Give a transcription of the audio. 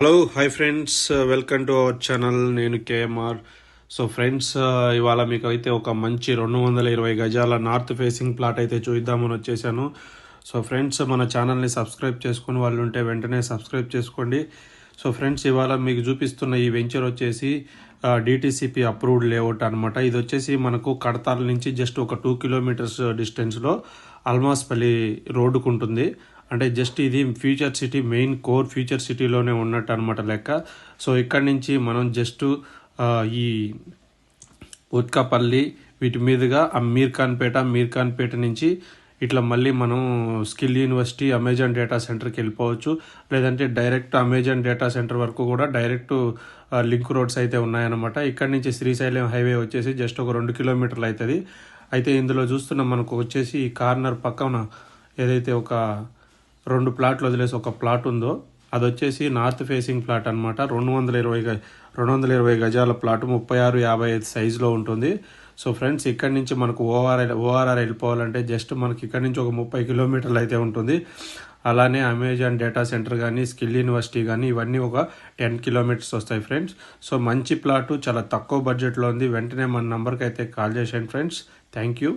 Hello hi friends welcome to our channel నేను KMR. So friends uh, ఇవాళ మీకు అయితే ఒక మంచి రెండు వందల ఇరవై గజాల నార్త్ ఫేసింగ్ ప్లాట్ అయితే చూద్దామని వచ్చేసాను. సో ఫ్రెండ్స్ మన ఛానల్ని సబ్స్క్రైబ్ చేసుకుని వాళ్ళు ఉంటే వెంటనే సబ్స్క్రైబ్ చేసుకోండి. సో ఫ్రెండ్స్ ఇవాళ మీకు చూపిస్తున్న ఈ వెంచర్ వచ్చేసి డిటీసీపీ అప్రూవ్డ్ లేఅవుట్ అనమాట ఇది వచ్చేసి మనకు కడతాల నుంచి జస్ట్ ఒక టూ కిలోమీటర్స్ డిస్టెన్స్లో అల్మాస్పల్లి రోడ్డుకు ఉంటుంది. అంటే జస్ట్ ఇది future city main core future సిటీలోనే ఉన్నట్టు అనమాట లెక్క. సో ఇక్కడ నుంచి మనం జస్ట్ ఈ ఉత్కాపల్లి వీటి మీదుగా ఆ మీర్ఖాన్పేట మీర్ఖాన్పేట నుంచి ఇట్లా మళ్ళీ మనం స్కిల్ యూనివర్సిటీ అమెజాన్ డేటా సెంటర్కి వెళ్ళిపోవచ్చు. లేదంటే డైరెక్ట్ అమెజాన్ డేటా సెంటర్ వరకు కూడా డైరెక్ట్ లింక్ రోడ్స్ అయితే ఉన్నాయన్నమాట. ఇక్కడ నుంచి శ్రీశైలం హైవే వచ్చేసి జస్ట్ ఒక రెండు కిలోమీటర్లు అవుతుంది అయితే ఇందులో చూస్తున్నాం మనకు వచ్చేసి ఈ కార్నర్ పక్కన ఏదైతే ఒక రెండు ప్లాట్లు వదిలేసి ఒక ప్లాట్ ఉందో అది వచ్చేసి నార్త్ ఫేసింగ్ ప్లాట్ అనమాట రెండు వందల ఇరవై రెండు వందల ఇరవై గజాల ప్లాట్ ముప్పై ఆరు యాభై ఐదు సైజులో ఉంటుంది. సో ఫ్రెండ్స్ ఇక్కడ నుంచి మనకు ఓఆర్ఆర్ ఓఆర్ఆర్ వెళ్ళిపోవాలంటే జస్ట్ మనకి ఇక్కడ నుంచి ఒక ముప్పై కిలోమీటర్లు అయితే ఉంటుంది. అలానే అమెజాన్ డేటా సెంటర్ కానీ స్కిల్ యూనివర్సిటీ కానీ ఇవన్నీ ఒక టెన్ కిలోమీటర్స్ వస్తాయి ఫ్రెండ్స్. సో మంచి ప్లాటు చాలా తక్కువ బడ్జెట్లో ఉంది. వెంటనే మన నెంబర్కి అయితే కాల్ చేసేయండి ఫ్రెండ్స్. Thank you.